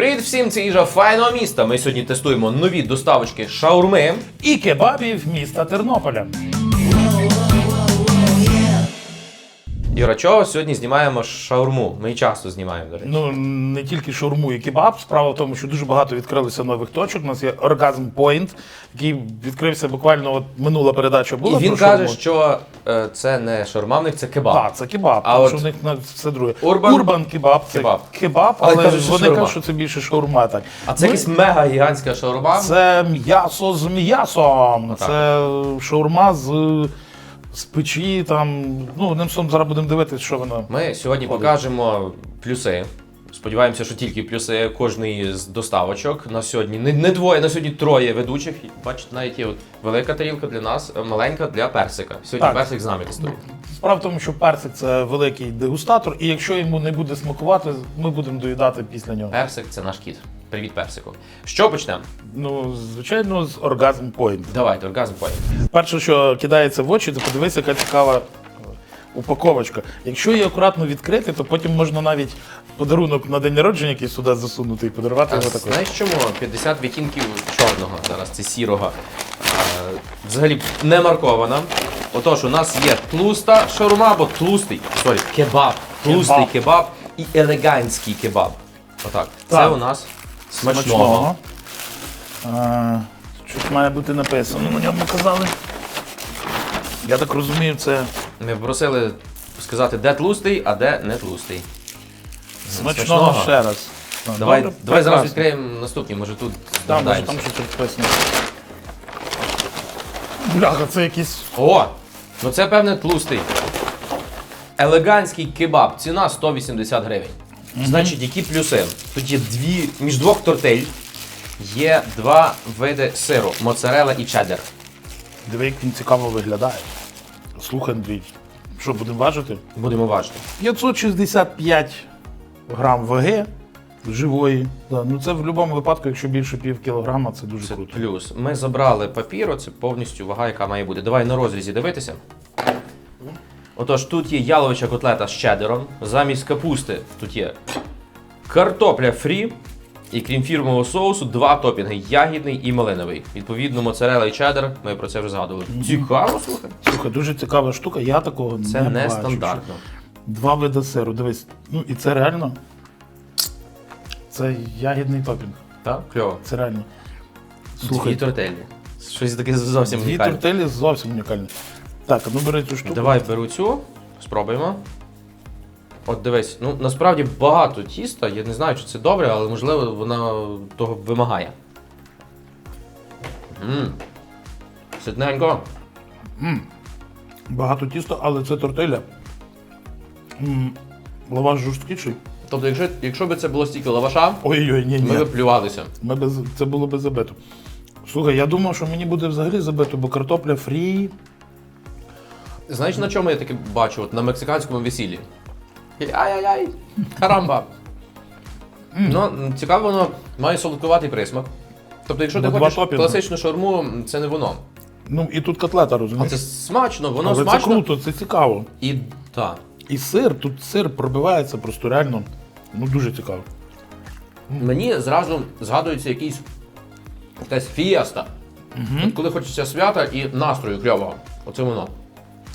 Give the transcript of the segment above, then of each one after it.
Привіт всім, це їжа файного міста. Ми сьогодні тестуємо нові доставочки шаурми. і кебабів міста Тернополя. Юра, чого сьогодні знімаємо шаурму? Ми її часто знімаємо, до речі. Ну не тільки шаурму і кебаб. Справа в тому, що дуже багато відкрилося нових точок. У нас є Orgasm Point, який відкрився буквально от минула передача була. І він про каже, що це не шаурма, в них це кебаб. Так, це кебаб, А тому от в них на все друге. Урбан- Урбан кебаб це Кебаб. кебаб, Але але, кажуть, що вони шаурма. кажуть, що це більше шаурма. Так. А це Ну, якась мега гігантська шаурма. Це м'ясо з м'ясом. Отак. Це шаурма з, з печі. Там, ну, одним словом, зараз будемо дивитися, що воно. Ми сьогодні покажемо плюси. Сподіваємося, що тільки плюси кожної з доставочок. На сьогодні не, не двоє, на сьогодні троє ведучих. Бачите, навіть є от велика тарілка для нас, е, маленька для персика. Сьогодні Так. персик з нами тестує. Справа в тому, що персик це великий дегустатор, і якщо йому не буде смакувати, ми будемо доїдати після нього. Персик це наш кіт. Привіт, персику. Що почнемо? Ну, звичайно, з Orgasm Point. Давайте, оргазм поїм. Перше, що кидається в очі, то подивися, яка цікава упаковочка. Якщо її акуратно відкрити, то потім можна навіть подарунок на день народження якийсь сюди засунути і подарувати А його також. знаєш чому? 50 відтінків чорного зараз, це сірого. Взагалі не маркована. Отож, у нас є тлуста шаурма або тлустий, сорі, кебаб. Тлустий Кебаб. кебаб і елегантський кебаб. Отак. Це Так. у нас смачного. Щось має бути написано, на ньому казали. Я так розумію, це Ми просили сказати, де тлустий, а де не тлустий. смачного ще раз. Давай, добре, давай зараз прекрасно. відкриємо наступні, може тут Там, може, там щось написано. Бляха, це якийсь. О! Ну це певне тлустий. Елегантський кебаб. Ціна 180 гривень. Значить, які плюси? Тут є дві, між двох тортиль є два види сиру: моцарела і чеддер. Диви, як він цікаво виглядає. Слухай, Андрій, що будемо важити? Будемо бачити. 565 грам ваги живої. Да, ну це в будь-якому випадку, якщо більше пів кілограма, це дуже Це круто. плюс. Ми забрали папіру, це повністю вага, яка має бути. Давай на розрізі дивитися. Отож, тут є яловича котлета з чеддером. Замість капусти тут є картопля фрі. І крім фірмового соусу, два топінги ягідний і малиновий. Відповідно, моцарела і чеддер, ми про це вже згадували. Цікаво, слухай. Слухай, дуже цікава штука, я такого Це не не бачив. стандартно. Два види сиру, дивись. Ну і це реально. Це ягідний топінг. Так, кльово. Це реально. Дві Слухай, тортельні. Щось таке зовсім дві унікальне. тортилі зовсім унікальні. Так, а ну бери цю штуку. Давай беру цю, спробуємо. От дивись, ну насправді багато тіста. Я не знаю, чи це добре, але можливо вона того вимагає. Мм. Ситненько. Багато тіста, але це тортиля. М, Лаваш жорсткіший. Тобто, якщо, якщо б це було стільки лаваша, Ой-ой, ні, ми б плювалися. Ми без, це було би забито. Слухай, я думав, що мені буде взагалі забито, бо картопля фрі. Знаєш, на чому я таке бачу? От на мексиканському весіллі. І Ай-яй-яй! Карамба! Ну, цікаво, воно має солодкуватий присмак. Тобто, якщо ти Ну, два хочеш топінги. класичну шаурму, це не воно. Ну і тут котлета, А розумієш? це смачно, воно Але це смачно. круто, це цікаво. І так. І сир, тут сир пробивається просто реально. Ну дуже цікаво. Мені зразу згадується якийсь якась фієста. От коли хочеться свята і настрою кльового. Оце воно.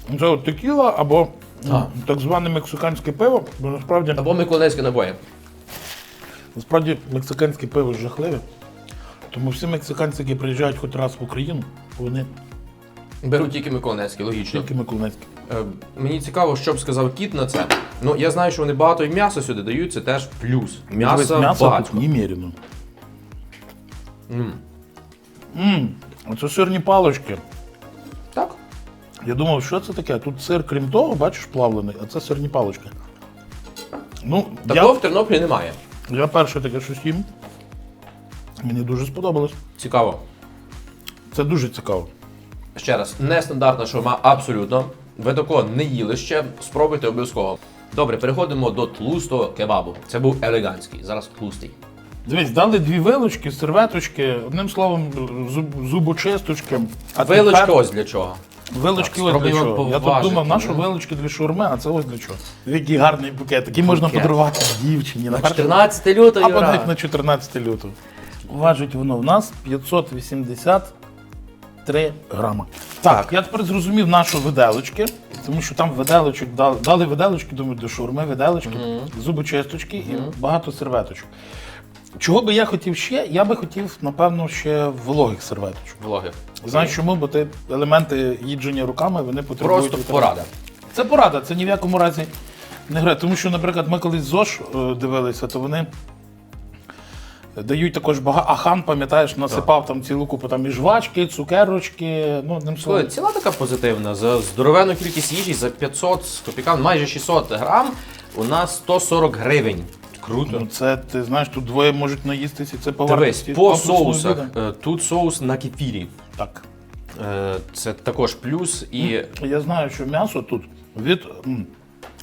Ну, Це от текіла або Так. так зване мексиканське пиво, бо насправді, Або миколаївське набої. насправді мексиканське пиво жахливе. Тому всі мексиканці, які приїжджають хоч раз в Україну, вони Беруть тільки миколаївське, логічно. тільки миколаївські. Е, мені цікаво, що б сказав кіт на це. Ну, я знаю, що вони багато і м'яса сюди дають, це теж плюс. М'ясо багато. тут немерено. М. Оце сирні палочки. Я думав, що це таке? Тут сир, крім того, бачиш, плавлений, а це сирні палочки. Ну, Такого я, в Тернополі немає. я перше таке щось їм. Мені дуже сподобалось. Цікаво. Це дуже цікаво. Ще раз, нестандартна шаурма абсолютно. Ви такого не їли ще, спробуйте обов'язково. Добре, переходимо до тлустого кебабу. Це був елегантський, зараз тлустий. Дивись, дали дві вилочки, серветочки, одним словом, зуб, зубочисточки. А Вилочка тепер, ось для чого. Вилочки Так, ось для чого. Я тут думав, на що вилочки для шаурми, а це ось для чого. Який гарний букет, який можна подарувати дівчині. На перше- 14 лютого, Або навіть на 14 лютого. Важить воно в нас 583 грама. Так, я тепер зрозумів нашу виделочки, тому що там виделочок дали, дали виделочки, думаю, до шаурми, виделочки, зубочисточки і багато серветочок. Чого би я хотів ще? Я би хотів, напевно, ще вологих серветочок. Влоги. Знаєш чому? Бо ти елементи їдження руками вони потребують. Просто вітамінів. порада. Це порада, це ні в якому разі не грає. Тому що, наприклад, ми колись ЗОЖ е, дивилися, то вони дають також багато. А хан, пам'ятаєш, насипав там цілу купу там і жвачки, цукерочки. Ну, словом. Слухай, ціла така позитивна. За здоровенну кількість їжі за 500 з копійками, майже 600 грам, у нас 140 гривень. Круто. Ну, це ти знаєш, тут двоє можуть наїстися, і це по Дивись, вартості по соусах. обіду. Е, Тут соус на кефірі. Так. Е, Це також плюс. І Я знаю, що м'ясо тут від м,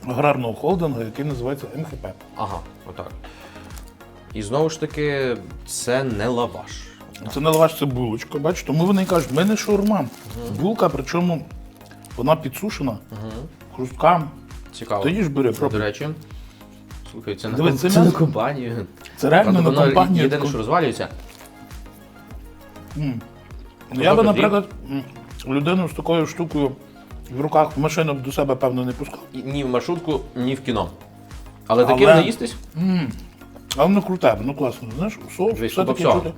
аграрного холдингу, який називається МХП. ага, отак. І знову ж таки, це не лаваш. Це не лаваш, це булочка. Бачиш, тому вони кажуть, в мене шаурма. Булка, причому вона підсушена, хрустка. Цікаво. Тоді ж бери, До пробуй. речі. Слухай, це, Дивись, на, це це на м'ясо. компанію. Це реально Правда, на воно компанію. Єдине, що розвалюється. Ну, Я би, Добре, наприклад, м, людину з такою штукою в руках в машину б до себе, певно, не пускав. І- Ні в маршрутку, ні в кіно. Але таким Але- наїстись? Але воно круте, воно класно. Знаєш, соус, Дивись, все таке всього. чути.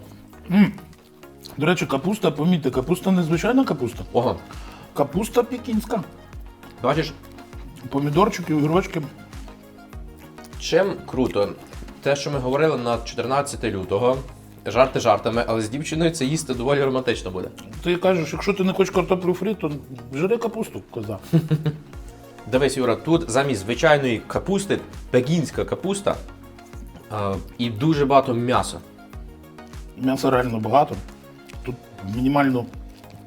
М. До речі, капуста, помітьте, капуста не звичайна капуста. Ого. Капуста пекінська. Бачиш, Помідорчики, огірочки. Чим круто? Те, що ми говорили на 14 лютого, жарти жартами, але з дівчиною це їсти доволі романтично буде. Ти кажеш, якщо ти не хочеш картоплю фрі, то жри капусту, коза. Дивись, Юра, тут замість звичайної капусти пекінська капуста е, і дуже багато м'яса. М'яса реально багато. Тут мінімальну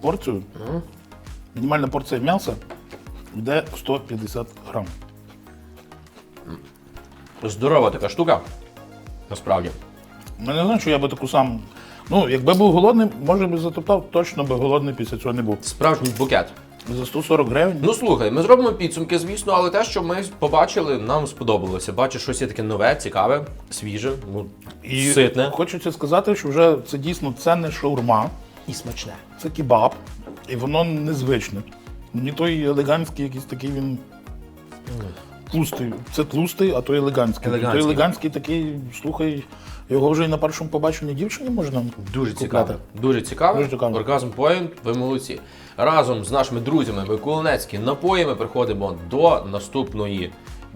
порцію. Мінімальна порція м'яса йде 150 грам. Здорова така штука. Насправді. Я не знаю, що я би таку сам. Ну, якби був голодний, може би затоптав, точно би голодний після цього не був. Справжній букет. За 140 гривень. Ну слухай, ми зробимо підсумки, звісно, але те, що ми побачили, нам сподобалося. Бачиш, щось є таке нове, цікаве, свіже, ну, І ситне. хочеться сказати, що вже це дійсно це не шаурма, І смачне. це кебаб, і воно незвичне. Не той елегантський, якийсь такий він. Тлустий. Це тлустий, а той елегантський. Елегантський. Той елегантський такий, слухай, його вже і на першому побаченні дівчині можна. Дуже цікаве. Дуже цікаве. Дуже цікаво. Оргазм Point, ви молодці. Разом з нашими друзями Миколинецькі напої ми приходимо до наступної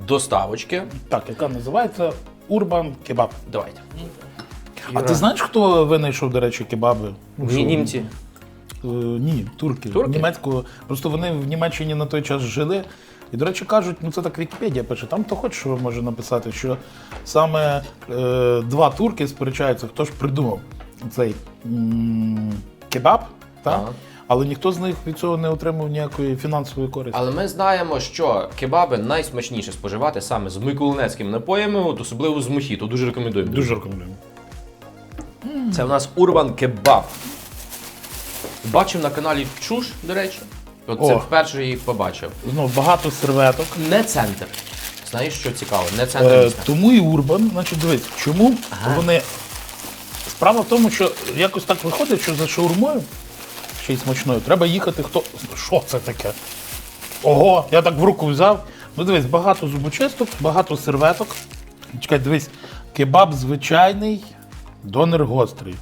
доставочки. Так, яка називається Урбан Кебаб. Давайте. А ти знаєш, хто винайшов, до речі, кебаби? Ні, німці. Е, ні, турки. Турки? Німецького. Просто вони в Німеччині на той час жили. І, до речі, кажуть, ну це так Вікіпедія пише, там то хоч що може написати, що саме е, два турки сперечаються, хто ж придумав цей м, кебаб, так? Ага. але ніхто з них від цього не отримав ніякої фінансової користі. Але ми знаємо, що кебаби найсмачніше споживати саме з миколинецькими напоями, от особливо з мохіто. Дуже рекомендуємо. Дуже рекомендую. Це у нас Урбан Кебаб. Бачив на каналі Чуш, до речі. От це О. вперше її побачив. Знову багато серветок. Не центр. Знаєш, що цікаво? Не центр Е, міста. тому і Урбан, значить, дивись, чому вони. Справа в тому, що якось так виходить, що за шаурмою, ще й смачною, треба їхати хто. Що це таке? Ого, я так в руку взяв. Ну дивись, багато зубочисток, багато серветок. Чекай, дивись, кебаб звичайний, донер гострий.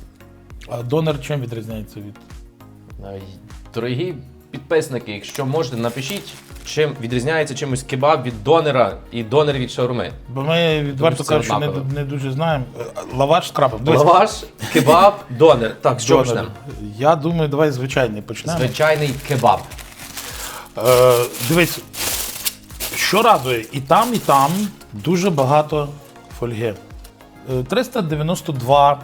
А донер чим відрізняється від. Ай, Дорогі підписники, якщо можете, напишіть, чим відрізняється чимось кебаб від донера і донер від шаурми. Бо ми відверто Тому що це кажучи, не, однаково. не дуже знаємо. Е, Лаваш з крабом. Дивись, Лаваш, кебаб, донер. Так, з чого донер. почнемо? Я думаю, давай звичайний почнемо. Звичайний кебаб. Е, дивись, що радує, і там, і там дуже багато фольги. Е, 392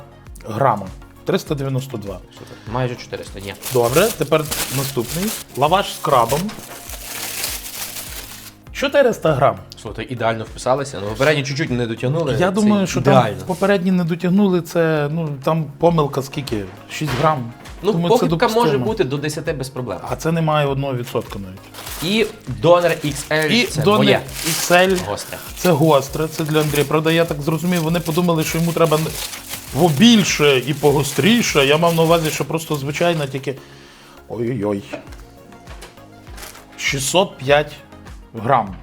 грама. 392. Супер. Майже 400, ні. Добре, тепер наступний. Лаваш з крабом. 400 грам. Слухайте, ідеально вписалися. Ну, попередні чуть-чуть не дотягнули. Я Це думаю, що ідеально. там попередні не дотягнули це, ну там помилка скільки? 6 грам. Ну, Тому це похибка може бути до 10 без проблем. А це немає 1% навіть. І донор XL І це до моє XL гостре. це гостре, це для Андрія. Правда, я так зрозумів, вони подумали, що йому треба не- побільше і погостріше. Я мав на увазі, що просто звичайно тільки. Ой-ой-ой. 605 грам.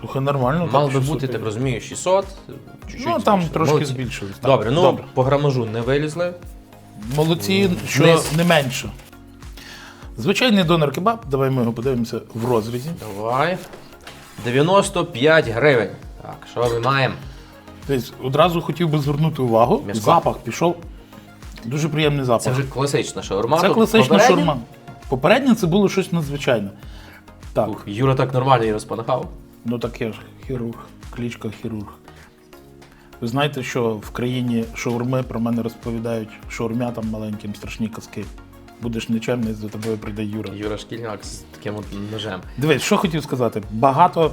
Слухай, нормально. Мало би бути, так розумію, 600. Чуть-чуть Ну там збільшили. трошки Молодці. збільшилось. так. Добре, ну Добре. по грамажу не вилізли. Молодці, що Вниз. не менше. Звичайний донор кебаб, давай ми його подивимося в розрізі. Давай. 95 гривень. Так, що ми маємо? Одразу хотів би звернути увагу. М'яско. Запах пішов. Дуже приємний запах. Це вже класична шаурма. Це Тут класична попередньо- шаурма. Попередньо це було щось надзвичайне. Так, Ух, Юра так нормально її розпанахав. ну так я ж хірург, клічка хірург. Ви знаєте, що в країні шаурми про мене розповідають шаурмятам маленьким страшні казки. Будеш нечемний, за тобою прийде Юра. Юра Шкільняк з таким от ножем. Дивись, що хотів сказати. Багато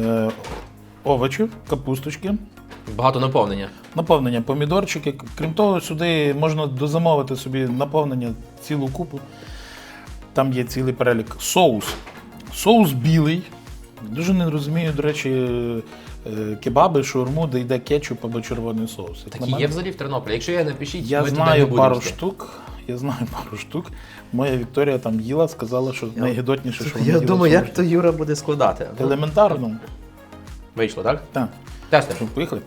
е, овочів, капусточки, Багато наповнення. наповнення помідорчики. Крім того, сюди можна дозамовити собі наповнення цілу купу. Там є цілий перелік. Соус. Соус білий. Дуже не розумію, до речі, е, кебаби, шаурму, де йде кетчуп або червоний соус. Як на Такі мене, є взагалі в Тернополі. Якщо є, напишіть, Я ми туди не знаю будемо пару йти. штук. Я знаю пару штук. Моя Вікторія там їла, сказала, що найгидотніше, що вона Я їла думаю, в як то Юра буде складати. Елементарно. Вийшло, так? Так. Тестимо. Що, поїхали?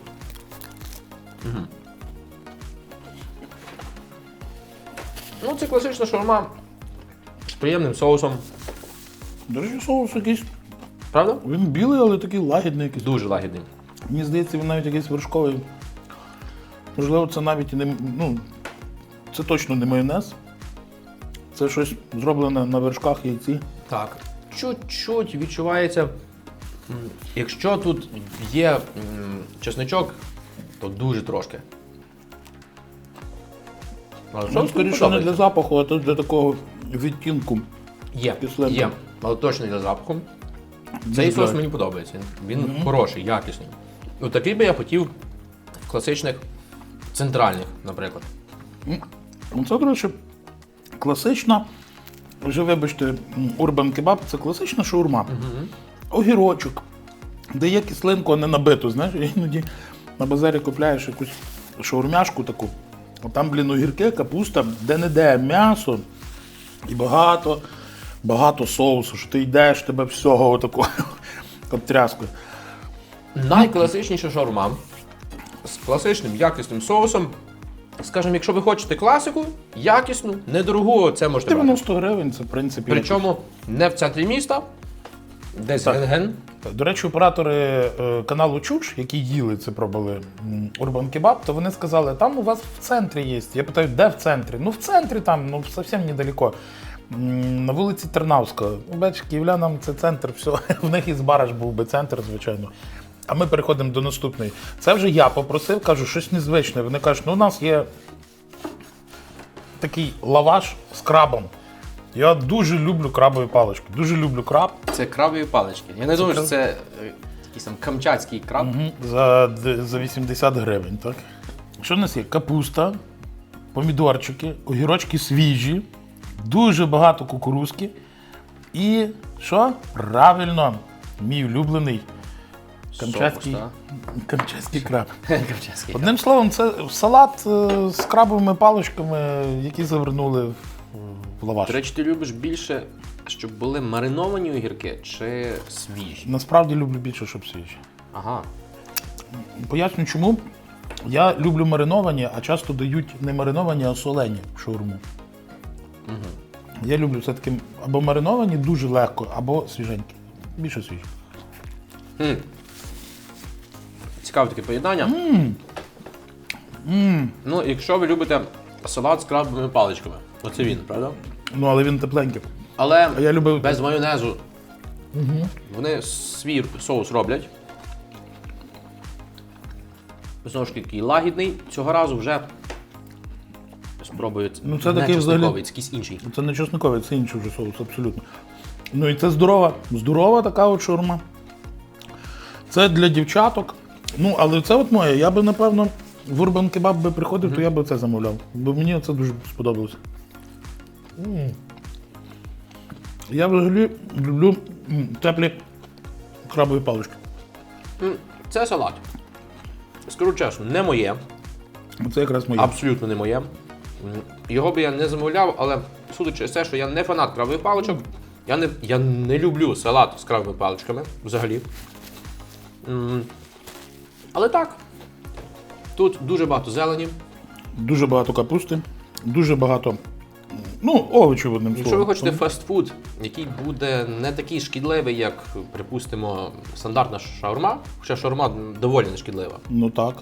Ну, це класична шаурма з приємним соусом. До речі, соус якийсь. Правда? Він білий, але такий лагідний якийсь. Дуже лагідний. Мені здається, він навіть якийсь вершковий. Можливо, це навіть і не. Ну, це точно не майонез. Це щось зроблене на вершках яйці. Так. Чуть-чуть відчувається. Якщо тут є чесничок, то дуже трошки. Але Ну, соус скоріше не для запаху, а то для такого відтінку. Є, кислинка. є, але точно для запаху. Цей соус мені подобається. Він хороший, якісний. Ну, такий би я хотів в класичних центральних, наприклад. Ну, Це, до речі, класична. Вже вибачте, урбан кебаб це класична шаурма. Огірочок, де є кислинку, а не набиту. Знаєш, іноді на базарі купляєш якусь шаурмяшку таку. А там, блін, огірки, капуста, де-не-де м'ясо і багато, багато соусу, що ти йдеш, тебе всього отакого обтряскує. Найкласичніша шаурма з класичним якісним соусом. Скажімо, якщо ви хочете класику, якісну, недорогу, це можете брати. 90 гривень це, в принципі. Причому не в центрі міста, десь Так. рентген. До речі, оператори е, каналу Чуч, які їли це пробували Урбан Кебаб, то вони сказали, там у вас в центрі є. Я питаю, де в центрі? Ну в центрі там, ну зовсім недалеко. На вулиці Тернавська. Ну, Бачиш, київлянам це центр, все. В них із Бараш був би центр, звичайно. А ми переходимо до наступної. Це вже я попросив, кажу, щось незвичне. Вони кажуть, ну у нас є такий лаваш з крабом. Я дуже люблю крабові палички. Дуже люблю краб. Це крабові палички. Я не думаю, що це е, якийсь там камчатський краб. Мгм. За, за 80 гривень, так? Що в нас є? Капуста, помідорчики, огірочки свіжі, дуже багато кукурузки. І що? Правильно, мій улюблений камчатський, Соус, камчатський краб. Камчатський. Одним словом, це салат е, з крабовими паличками, які завернули в лаваш. До речі, ти любиш більше, щоб були мариновані огірки чи свіжі? Насправді люблю більше, щоб свіжі. Ага. Поясню чому. Я люблю мариновані, а часто дають не мариновані, а солені в шаурму. Я люблю все-таки або мариновані дуже легко, або свіженькі. Більше свіжі. М. Цікаве таке поєднання. Ну, якщо ви любите салат з крабовими паличками, оце він, правда? Ну, але він тепленький. Але А я любив. без майонезу. Вони свій соус роблять. Знову ж таки, лагідний. Цього разу вже спробую. Ну, це не такий взагалі- це якийсь інший. Це не чесниковий, це інший вже соус, абсолютно. Ну і це здорова, здорова така от шаурма. Це для дівчаток. Ну, але це от моє. Я би, напевно, в Урбан Кебаб би приходив, то я би це замовляв. Бо мені це дуже сподобалося. Я взагалі люблю теплі крабові палички. Це салат. Скажу чесно, не моє. Це якраз моє. Абсолютно не моє. Його би я не замовляв, але судячи з те, що я не фанат крабових паличок, я не, я не люблю салат з крабовими паличками взагалі. Але так. Тут дуже багато зелені. Дуже багато капусти, дуже багато. Ну, овочів одним словом. Якщо ви хочете фастфуд, який буде не такий шкідливий, як, припустимо, стандартна шаурма, хоча шаурма доволі не шкідлива. Ну так.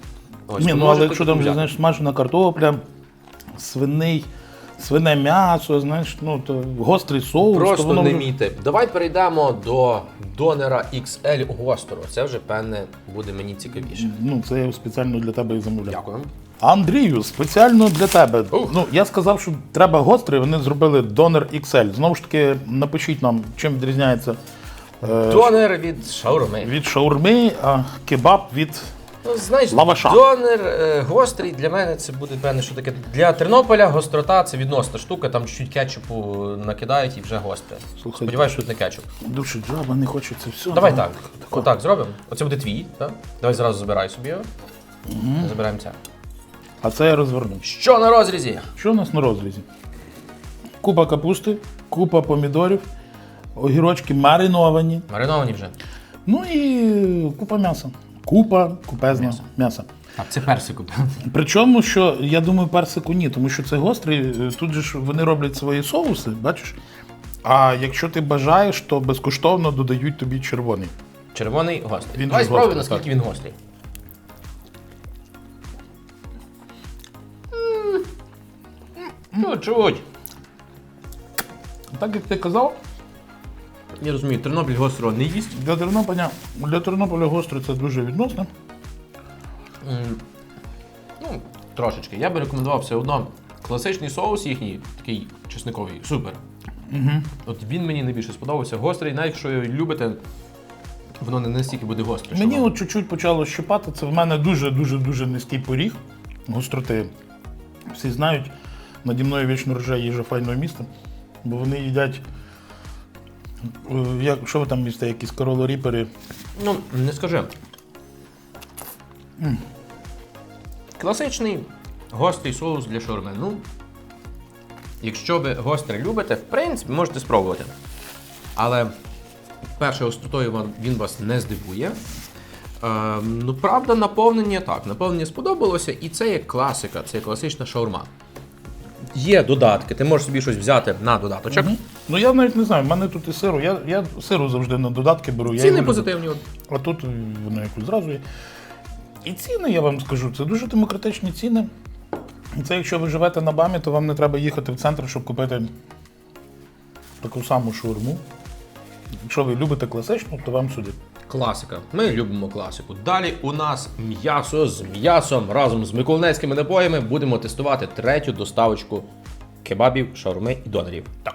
Ось, Ні, ну але якщо там вже знаєш, смажена картопля, свиний, свине м'ясо, знаєш, ну то гострий соус, то Просто воно не вже- мійте. Давай перейдемо до донера XL гострого. Це вже певне буде мені цікавіше. Ну, це я спеціально для тебе і замовляв. Дякую. Андрію, спеціально для тебе. Ух. Ну, я сказав, що треба гострий, вони зробили Донер XL. Знову ж таки, напишіть нам, чим відрізняється е, Донер від шаурми. від шаурми, а кебаб від. Ну, знаєш, Лаваша. донер е, гострий для мене це буде певне, що таке. Для Тернополя гострота це відносна штука, там чуть-чуть кетчупу накидають і вже гостре. Слухай, Сподіваюсь, що тут не кетчуп. Душа жаба, не хочеться все. Давай так. Отак зробимо. Оце буде твій, так? Давай зразу забирай собі його. Забираємо це. А це я розверну. Що на розрізі? Що у нас на розрізі? Купа капусти, купа помідорів, огірочки мариновані. Мариновані вже. Ну і купа м'яса. Купа, купезна м'яса. А це персику. Причому, що я думаю, персику ні, тому що це гострий. е, Тут же ж вони роблять свої соуси, бачиш? А якщо ти бажаєш, то безкоштовно додають тобі червоний. Червоний гострий. Він Давай спробуй, наскільки він гострий. Ну, чуть. Так як ти казав, Я розумію, Тернопіль гострого не їсть. для Тернополя, для Тернополя гостре це дуже відносно. Ну, трошечки. Я би рекомендував все одно. Класичний соус їхній, такий чесниковий, супер. Угу. От він мені найбільше сподобався. Гострий, навіть якщо його любите, воно не настільки буде гостре. Мені що от чуть-чуть почало щипати. Це в мене дуже-дуже дуже низький поріг гостроти. Всі знають, наді мною вічно рже їжа файного міста, бо вони їдять. е, Як, що ви там їсте, якісь королоріпери? Ну, не скажи. Класичний гострий соус для шаурми. Ну, якщо ви гостре любите, в принципі, можете спробувати. Але перше остротою він вас не здивує. Е, ну, правда, наповнення так. Наповнення сподобалося, і це є класика, це є класична шаурма. Є додатки, ти можеш собі щось взяти на додаточок. Ну я навіть не знаю, в мене тут і сиру. Я, я сиру завжди на додатки беру. я Ціни люблю. позитивні. от. А тут воно якось зразу є. І ціни, я вам скажу, це дуже демократичні ціни. І Це якщо ви живете на БАМі, то вам не треба їхати в центр, щоб купити таку саму шаурму. Якщо ви любите класичну, то вам сюди. Класика. Ми любимо класику. Далі у нас м'ясо з м'ясом. Разом з миколинецькими напоями будемо тестувати третю доставочку кебабів, шаурми і донорів. Так.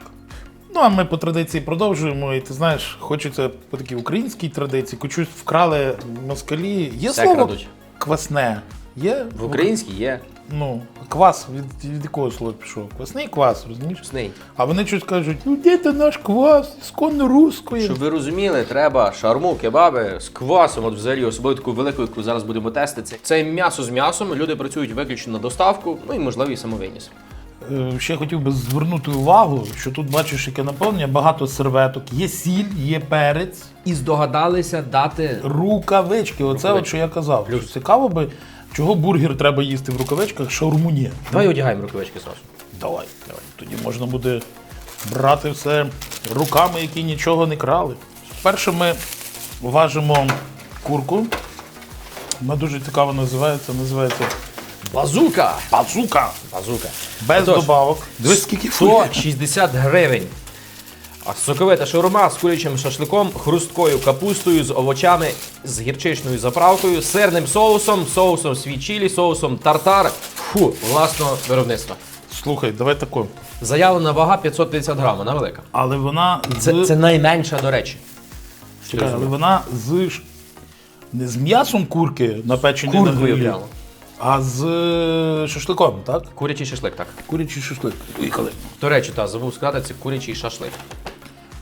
Ну, а ми по традиції продовжуємо. І ти знаєш, хочеться по такій українській традиції, кучусь вкрали москалі. Є Все слово крадуть. квасне. Є В українській є Ну, квас від, від якого слова пішов? Квасний квас, розумієш? вкусний. А вони щось кажуть, ну де це наш квас, ісконно русської. Щоб ви розуміли, треба шаурму, кебаби з квасом, от взагалі особливо таку велику, яку зараз будемо тестити. Це м'ясо з м'ясом. Люди працюють виключно на доставку, ну і можливо і самовиніс. Е, Ще хотів би звернути увагу, що тут бачиш, яке наповнення, багато серветок, є сіль, є перець, І здогадалися дати рукавички. Оце Рукавички. от що я казав. Що Цікаво би, чого бургер треба їсти в рукавичках, шаурму ні. Давай одягаємо рукавички зразу. Давай, давай. Тоді можна буде брати все руками, які нічого не крали. Перше ми важимо курку. Вона дуже цікаво називається. Називається Базука! базука. Базука. Без Отож, добавок. Дивись, скільки 160 гривень. А соковита шаурма з курячим шашликом, хрусткою капустою, з овочами, з гірчичною заправкою, сирним соусом, соусом свійчілі, соусом тартар. Фу, власного виробництва. Слухай, давай тако. Заявлена вага 550 грам, вона велика. Але вона з, Це, це найменша, до речі. Чекай, але вона з не з м'ясом курки напечені на грилі, прямо. А з е, шашликом, так? Курячий шашлик, так. Курячий шашлик. Поїхали. До речі, та забув сказати, це курячий шашлик.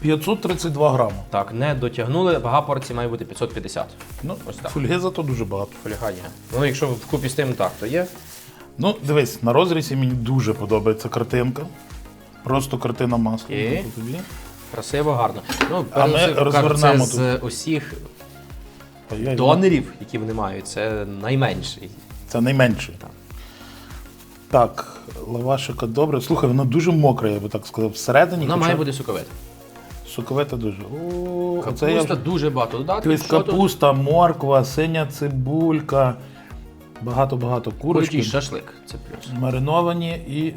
532 грами. Так, не дотягнули, вага порції має бути 550. Ну, Ось так. фольги зато дуже багато. Полягає. Ну, якщо вкупі з тим так, то є. Ну, дивись, на розрізі мені дуже подобається картинка. Просто картина масла. І? Тобі. Красиво, гарно. Ну, А ми перш за все, кажуть, розвернемо це з усіх донорів, які вони мають, це найменший. Це найменше. Так, лавашика добре. Слухай, воно дуже мокре, я би так сказав. Всередині. Вона хоча має бути соковита. соковите дуже. О, Капуста це я дуже багато додатків. Тобто Що тут? капуста, морква, синя цибулька, багато-багато курочки, Курячий шашлик. Це плюс. мариновані і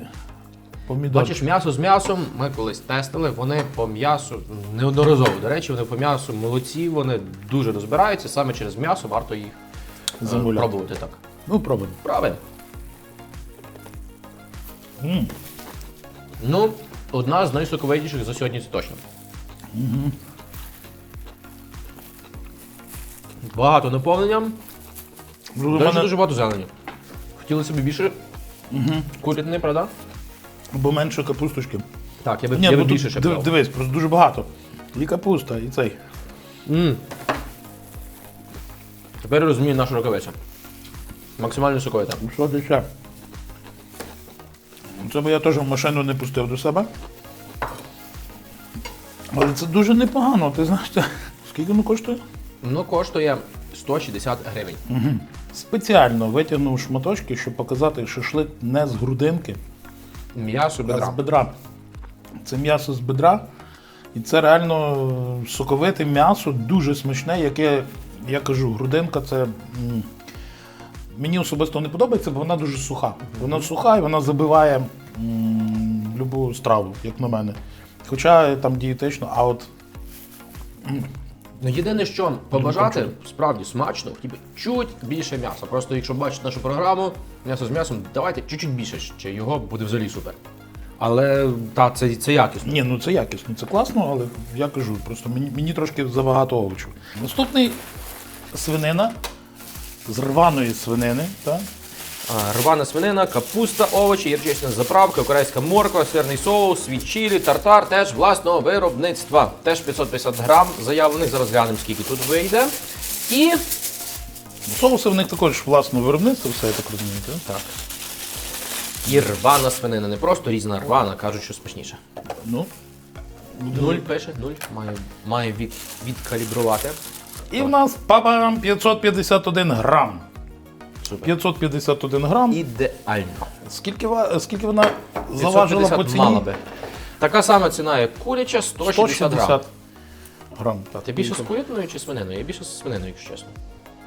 помідори. Бачиш, м'ясо з м'ясом ми колись тестили, вони по м'ясу неодноразово. До речі, вони по м'ясу молодці, вони дуже розбираються. Саме через м'ясо варто їх е, Замовляти. пробувати так. Ну, пробуємо. Правильно. М. Ну, одна з найсоковитіших за сьогодні це точно. Багато наповнення. Ну, речі, мене- дуже багато зелені. Хотіли собі більше курятини, правда? Бо менше капусточки. Так, я би, Ні, я би ну, більше ще брав. дивись, просто дуже багато. І капуста, і цей. М. Тепер розумію нашу рукавицю. Максимально соковита. Ну, Що ти ще? Це би я теж в машину не пустив до себе. Але це дуже непогано, ти знаєш, це- скільки воно коштує? Ну, коштує 160 гривень. Спеціально витягнув шматочки, щоб показати, шашлик не з грудинки, М'ясо а з бедра. Це м'ясо з бедра. І це реально соковите м'ясо, дуже смачне, яке, я кажу, грудинка це. м, Мені особисто не подобається, бо вона дуже суха. Вона суха і вона забиває м, любу страву, як на мене. Хоча там дієтично, а от Ну, єдине, що побажати, справді смачно, би чуть більше м'яса. Просто якщо бачите нашу програму, м'ясо з м'ясом, давайте чуть-чуть більше, ще його буде взагалі супер. Але та, це, це якісно. Ні, ну це якісно, це класно, але я кажу, просто мені, мені трошки забагато овочів. Наступний свинина з рваної свинини. Так? А, Рвана свинина, капуста, овочі, ярчична заправка, корейська морква, сирний соус, світ чилі, тартар теж власного виробництва. Теж 550 грам заявлених. Зараз глянемо, скільки тут вийде. І Ну, Соуси в них також власне виробництво, все я так розумію. Так? так. І рвана свинина, не просто різна рвана, кажуть, що смачніше. Ну, Нуль пише, нуль. Має, має від, відкалібрувати. І в нас папам 551 грам. Супер. 551 грам. Ідеально. Скільки, ва- скільки вона заважила 550 по ціні? мала би. Така сама ціна, як куряча, 160 грам. грам. Так. Ти більше з курятиною чи свининою? Я більше з свининою, якщо чесно.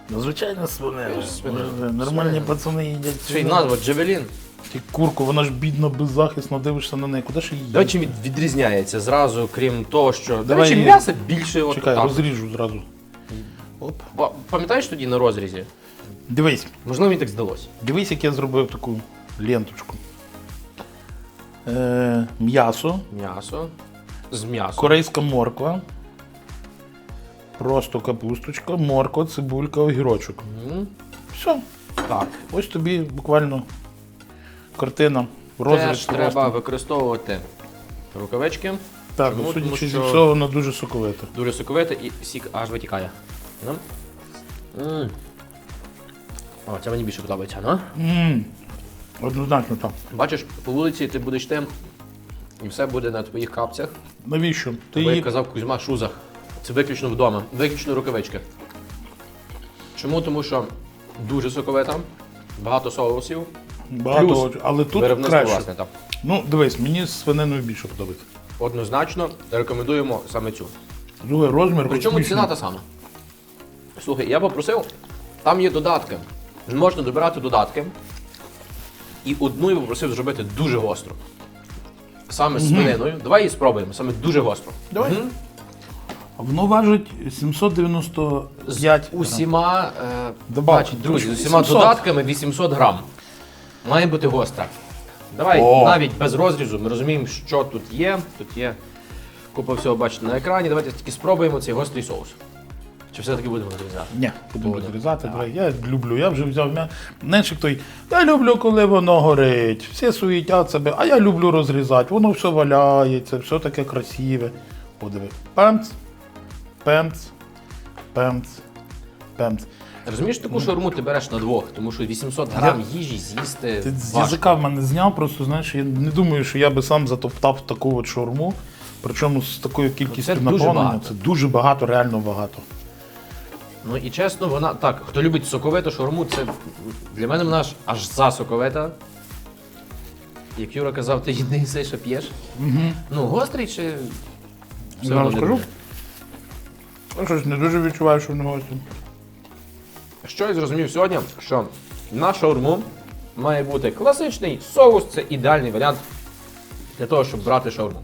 Ну, Звичайно, свинина. Свинина. Нормальні пацани їдять. Ще й свинину. назва Джевелін. Ті курку, вона ж бідно, беззахисно, дивишся на неї. Куди ж її? Давай чим від- відрізняється зразу, крім того, що. До Давай речі, її- м'ясо більше от Чекай, так. розріжу зразу. Оп. Пам'ятаєш тоді на розрізі? Дивись, Можливо, мені так здалося. дивись, як я зробив таку ленточку. Е, м'ясо, М'ясо. З м'ясом. корейська морква. Просто капусточка, морква, цибулька, огірочок. М, Все. Так. Ось тобі буквально картина. Розріз Теж просто. треба використовувати рукавички. Так, Чому? ну, Тому судячи зі що- всього, воно дуже соковите. Дуже соковите і сік аж витікає. Ну. М. О, це мені більше подобається, ну? Ммм. Однозначно так. Бачиш, по вулиці ти будеш тим, і все буде на твоїх капцях. Навіщо? Ти Бо, її як казав Кузьма, шузах. Це виключно вдома, виключно рукавички. Чому? Тому що дуже соковита, багато соусів, багато, плюс але тут виробництво краще. власне. Так. Ну, дивись, мені з свининою більше подобається. Однозначно рекомендуємо саме цю. Другий розмір. Причому ціна та сама. Слухай, я попросив, там є додатки. Можна добирати додатки. І одну я попросив зробити дуже гостро. Саме з свининою. Давай її спробуємо, саме дуже гостро. Давай. Мгм. Воно важить 795 З усіма, е, Добавки. бачите, друзі, з усіма 800. додатками 800 грам. Має бути гостра. Давай О. навіть без розрізу ми розуміємо, що тут є. Тут є купа всього бачите на екрані. Давайте тільки спробуємо цей гострий соус. Чи все-таки будемо розрізати? Ні, будемо Буде. розрізати. давай. Я люблю, я вже взяв м'я. Знаєш, той, я люблю, коли воно горить, всі суїтять себе, а я люблю розрізати. Воно все валяється, все таке красиве. Подиви. Пемц, пемц, пемц, пемц. Розумієш, таку шаурму ти береш на двох, тому що 800 грам їжі з'їсти Ти з важко. язика в мене зняв, просто знаєш, я не думаю, що я би сам затоптав таку от шаурму. Причому з такою кількістю Це наповнення. Це дуже багато, реально багато. Ну і чесно, вона так, хто любить соковиту шаурму, це для мене вона аж за соковита. Як Юра казав, ти їди все, що п'єш. Ну, гострий чи. все Я одно вам не скажу. дуже? Я щось не дуже відчуваю, що воно гості. Що я зрозумів сьогодні, що на шаурму має бути класичний соус, це ідеальний варіант для того, щоб брати шаурму.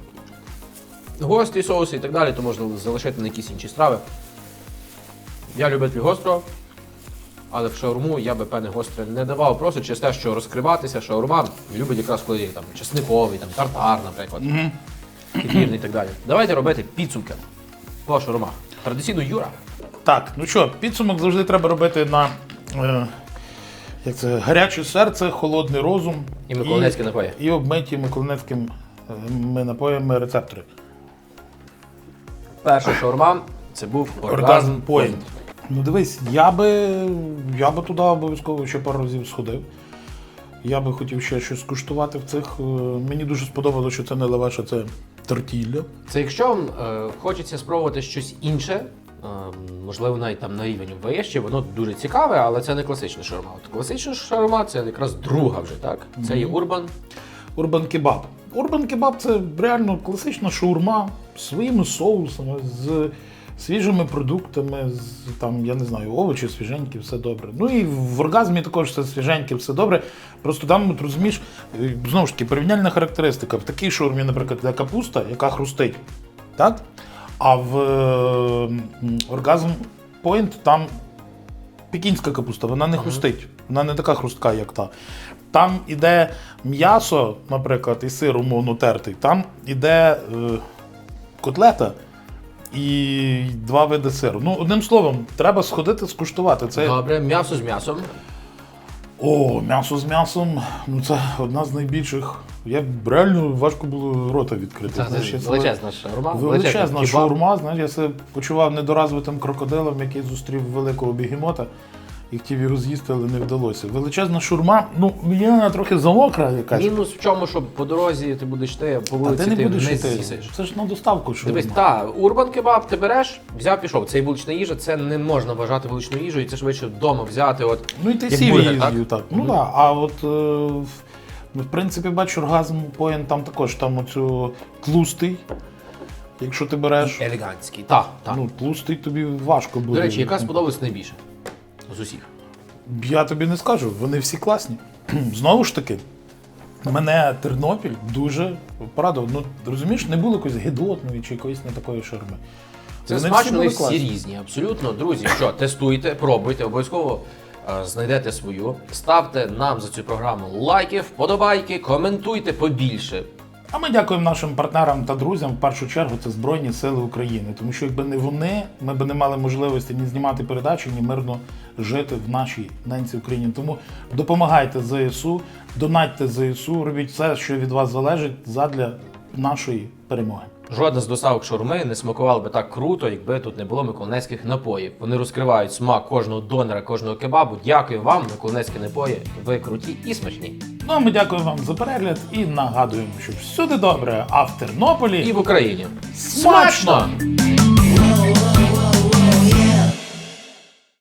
Гострі соуси і так далі, то можна залишити на якісь інші страви. Я любитель гострого, але в шаурму я би певне гостре не давав, просто через те, що розкриватися шаурма любить якраз коли там чесниковий, там тартар, наприклад, кефірний і так далі. Давайте робити підсумки по шаурмах. Традиційно Юра. Так, ну що, підсумок завжди треба робити на е, як це, гаряче серце, холодний розум І миколаївські напої. І обмиті миколаївськими е, напоями рецептори. Перша шаурма це був Оргазм оргазм Point. Point. Ну дивись, я би, я би туди обов'язково ще пару разів сходив. Я би хотів ще щось скуштувати в цих. е, Мені дуже сподобалося, що це не лаваша, це тортілля. Це якщо вам е, хочеться спробувати щось інше, е, можливо, навіть там на рівень вище, воно дуже цікаве, але це не класична шаурма. От класична шаурма це якраз друга вже, так? Це є урбан. Урбан кебаб. Урбан кебаб це реально класична шаурма з своїми соусами, з свіжими продуктами, з там, я не знаю, овочі свіженькі, все добре. Ну і в оргазмі також все свіженьке, все добре. Просто там, от, розумієш, е, знову ж таки, порівняльна характеристика. В такій шаурмі, наприклад, де капуста, яка хрустить. Так? А в е, оргазм Point там пекінська капуста, вона не хрустить, вона не така хрустка, як та. Там іде м'ясо, наприклад, і сир умовно тертий, там іде е, котлета і два види сиру. Ну, одним словом, треба сходити скуштувати. Це Добре, м'ясо з м'ясом. о, м'ясо з м'ясом. Ну це одна з найбільших. Я реально важко було рота відкрити. Це Знаєш, це величезна шаурма. Величезна шаурма, знаєш, я себе почував недоразвитим крокодилом, який зустрів великого бігемота і хотів його з'їсти, але не вдалося. Величезна шаурма, ну мені вона трохи замокра якась. Мінус в чому, що по дорозі ти будеш йти, по вулиці ти не будеш йти. з'їсиш. Це ж на доставку шаурма. Дивись, та, урбан кебаб ти береш, взяв, пішов. Це і вулична їжа, це не можна вважати вуличною їжею, це швидше вдома взяти. От, Ну і ти як сів бургер, її з'їв, так. Ну так, а от е, в- в принципі, бачу, оргазм поєн там також там оцю тлустий. Якщо ти береш, Елегантський. Так, так. ну тлустий тобі важко буде. До речі, яка сподобалась найбільше? З усіх. Я тобі не скажу, вони всі класні. Знову ж таки, мене Тернопіль дуже порадував. Ну, розумієш, не було якоїсь гидотної чи якоїсь не такої шарми. Це Вони смачно, були всі класні. різні. Абсолютно, друзі. Що, тестуйте, пробуйте, обов'язково е, знайдете свою. Ставте нам за цю програму лайки, вподобайки, коментуйте побільше. А ми дякуємо нашим партнерам та друзям. В першу чергу це Збройні Сили України. Тому що якби не вони, ми б не мали можливості ні знімати передачі, ні мирно жити в нашій ненці Україні. Тому допомагайте ЗСУ, донатьте ЗСУ, робіть все, що від вас залежить, задля нашої перемоги. Жодна з доставок шаурми не смакувала би так круто, якби тут не було миколинецьких напоїв. Вони розкривають смак кожного донора, кожного кебабу. Дякую вам, миколинецькі напої. Ви круті і смачні. Ну а ми дякуємо вам за перегляд і нагадуємо, що всюди добре, а в Тернополі І в Україні. смачно!